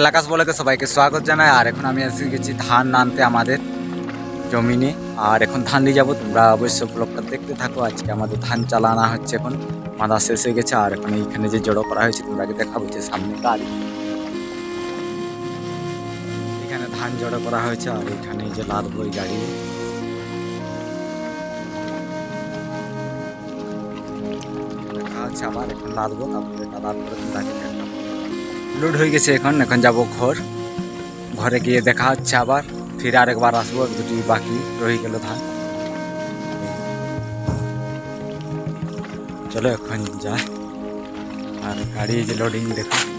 এলাকাস বলে সবাইকে স্বাগত জানাই। আর এখন আমি এসে গেছি ধান আনতে আমাদের জমিনে। আর এখন ধান নিয়ে যাব, তোমরা অবশ্যই ব্লগটা দেখতে থাকো। আজকে আমাদের ধান চালা আনা হচ্ছে এখন মাদা শেষ হয়ে গেছে। আর এখন এইখানে যে জড়ো করা হয়েছে, তোমরা দেখাবো যে সামনে গাড়ি এখানে ধান জড়ো করা হয়েছে, আর এখানে যে লাদবো এই গাড়ি। দেখা হচ্ছে আবার এখন লাদবো তারপরে লাদার পরে তোমরা লোড হয়ে গেছে এখন এখন যাব ঘর। ঘরে গিয়ে দেখা হচ্ছে আবার, ফিরে আরেকবার আসব দুটি বাকি রয়ে গেল ধান। চলো এখন যাই। আর গাড়ি যে লোডিং দেখো।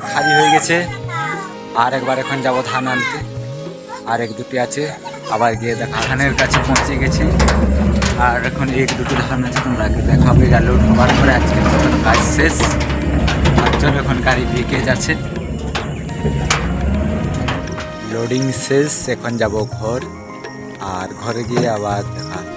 খালি হয়ে গেছে। আর একবার এখন যাব ধান আনতে। আর এক দুটি আছে, আবার গিয়ে দেখা ধানের কাছে পৌঁছে গেছি। আর এখন এক দুটি ধান আছে, তোমরা দেখাবে যা লোড হওয়ার পরে আজকে কাজ শেষ। আর চলো এখন গাড়ি বিকে যাচ্ছে। লোডিং শেষ, এখন যাব ঘর। আর ঘরে গিয়ে আবার দেখা